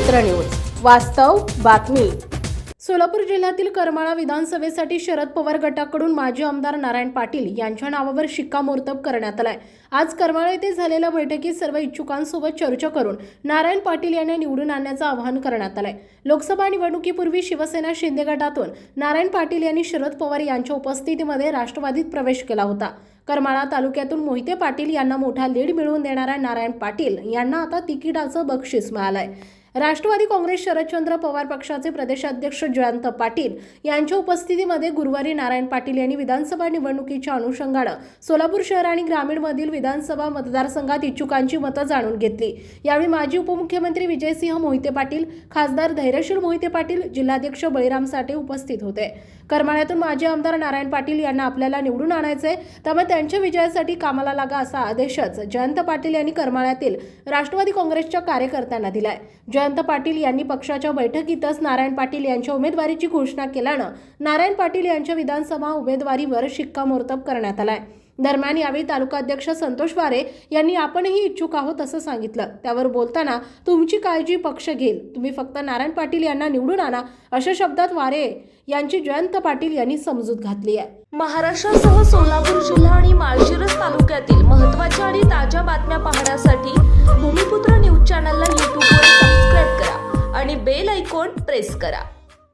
भूमिपुत्र news वास्तव बातमी. सोलापूर जिल्ह्यातील करमाळा विधानसभेसाठी शरद पवार गटाकडून माजी आमदार नारायण पाटील यांच्या नावावर शिक्कामोर्तब करण्यात आलाय. आज करमाळा येथे झालेल्या बैठकीत सर्व इच्छुकांसोबत चर्चा करून नारायण पाटील यांना निवडून आणण्याचं आवाहन करण्यात आलंय. लोकसभा निवडणुकीपूर्वी शिवसेना शिंदे गटातून नारायण पाटील यांनी शरद पवार यांच्या उपस्थितीमध्ये राष्ट्रवादीत प्रवेश केला होता. करमाळा तालुक्यातून मोहिते पाटील यांना मोठा लीड मिळवून देणाऱ्या नारायण पाटील यांना आता तिकिटाचं बक्षीस मिळालंय. राष्ट्रवादी काँग्रेस शरदचंद्र पवार पक्षाचे प्रदेशाध्यक्ष जयंत पाटील यांच्या उपस्थितीमध्ये गुरुवारी नारायण पाटील यांनी विधानसभा निवडणुकीच्या अनुषंगानं सोलापूर शहर आणि ग्रामीणमधील विधानसभा मतदारसंघात इच्छुकांची मतं जाणून घेतली. यावेळी माजी उपमुख्यमंत्री विजयसिंह मोहिते पाटील खासदार धैर्यशील मोहिते पाटील जिल्हाध्यक्ष बळीराम साठे उपस्थित होते. करमाळ्यातून माजी आमदार नारायण पाटील यांना आपल्याला निवडून आणायचे त्यामुळे त्यांच्या विजयासाठी कामाला लागा असा आदेशच जयंत पाटील यांनी करमाळ्यातील राष्ट्रवादी काँग्रेसच्या कार्यकर्त्यांना दिलाय. जयंत पाटील यांनी पक्षाच्या बैठकीतच नारायण पाटील यांच्या उमेदवारीची घोषणा केल्यानं नारायण पाटील यांच्या विधानसभा उमेदवारीवर शिक्कामोर्तब करण्यात आलाय. दरम्यान यावेळी तालुकाध्यक्ष संतोष वारे यांनी आपणही इच्छुक आहोत असं सांगितलं. त्यावर बोलताना तुमची काळजी पक्ष घेईल. तुम्ही फक्त नारायण पाटील यांना निवडून आणा अशा शब्दात वारे यांची जयंत पाटील यांनी समजूत घातली आहे. महाराष्ट्रासह सोलापूर जिल्हा आणि माळशिरस तालुक्यातील महत्त्वाच्या आणि ताज्या बातम्या पाहण्यासाठी भूमिपुत्र न्यूज चॅनलला यूट्यूबवर प्रेस करा.